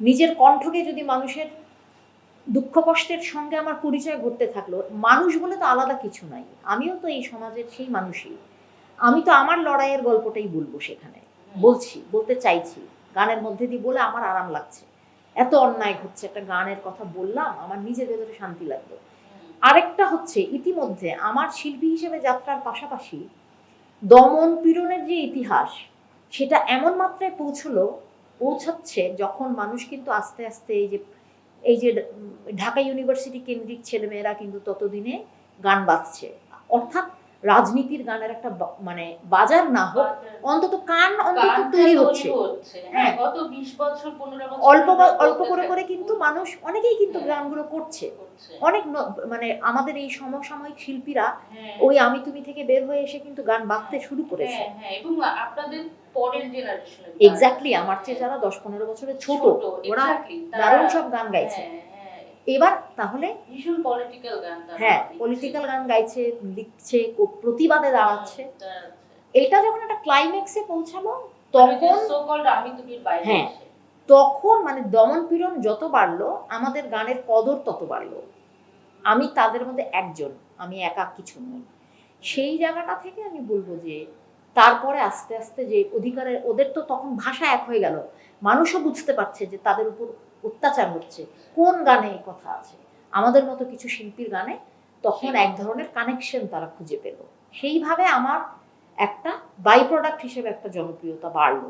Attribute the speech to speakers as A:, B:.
A: নিজের কণ্ঠকে যদি মানুষের দুঃখ কষ্টের সঙ্গে আমার পরিচয় ঘটতে থাকল, মানুষ বলে তো আলাদা কিছু নাই। আমিও তো এই সমাজের সেই মানুষই। আমি তো আমার লড়াইয়ের গল্পটাই বলব সেখানে। বলছি, বলতে চাইছি। গানের মধ্যে দিয়ে বলে আমার আরাম লাগছে। এত অন্যায় ঘটছে, একটা গানের কথা বললাম, আমার নিজের ভেতরে শান্তি লাগল। আরেকটা হচ্ছে, ইতিমধ্যে আমার শিল্পী হিসেবে যাত্রার পাশাপাশি দমন পীড়নের যে ইতিহাস, সেটা এমন মাত্রায় পৌঁছলো পৌঁছাচ্ছে যখন মানুষ কিন্তু আস্তে আস্তে এই যে এই যে ঢাকা ইউনিভার্সিটি কেন্দ্রিক ছেলেমেয়েরা কিন্তু ততদিনে গান বাজছে। অর্থাৎ রাজনীতির গানের একটা মানে বাজার না হোক অন্তত কান অন্তত তৈরি হচ্ছে।
B: হ্যাঁ
A: হ্যাঁ।
B: গত 20 বছর 15 বছর
A: অল্প অল্প করে করে কিন্তু মানুষ অনেকেই কিন্তু
B: হ্যাঁ।
A: গানগুলো করছে। অনেক মানে আমাদের এই সমসাময়িক শিল্পীরা
B: হ্যাঁ।
A: ওই আমি তুমি থেকে বের হয়ে এসে কিন্তু গান বাঁধতে শুরু করেছে।
B: এবং আপনাদের পরের জেনারেশনের
A: এক্স্যাক্টলি আমার চেয়ে যারা দশ পনেরো বছরের ছোট ওরা দারুণ সব গান গাইছে। এবার তাহলে
B: ভীষণ পলিটিক্যাল গান
A: হ্যাঁ পলিটিক্যাল গান গাইছে লিখছে প্রতিবাদে দাঁড়াচ্ছে
B: দাঁড়াচ্ছে।
A: এটা যখন একটা ক্লাইম্যাক্সে পৌঁছালো তখন হ্যাঁ। তখন মানে দমন পীড়ন যত বাড়লো আমাদের গানের কদর তত বাড়লো আমি তাদের মধ্যে একজন আমি একা কিছু নই সেই জায়গাটা থেকে আমি বলব যে তারপরে আস্তে আস্তে যে অধিকারের ওদের তো তখন ভাষা এক হয়ে গেল। মানুষও বুঝতে পারছে যে তাদের উপর অত্যাচার হচ্ছে। কোন গানে এই কথা আছে? আমাদের মতো কিছু শিল্পীর গানে তখন এক ধরনের কানেকশন তারা খুঁজে পেল। সেইভাবে আমার একটা বাই প্রোডাক্ট হিসেবে একটা জনপ্রিয়তা বাড়লো।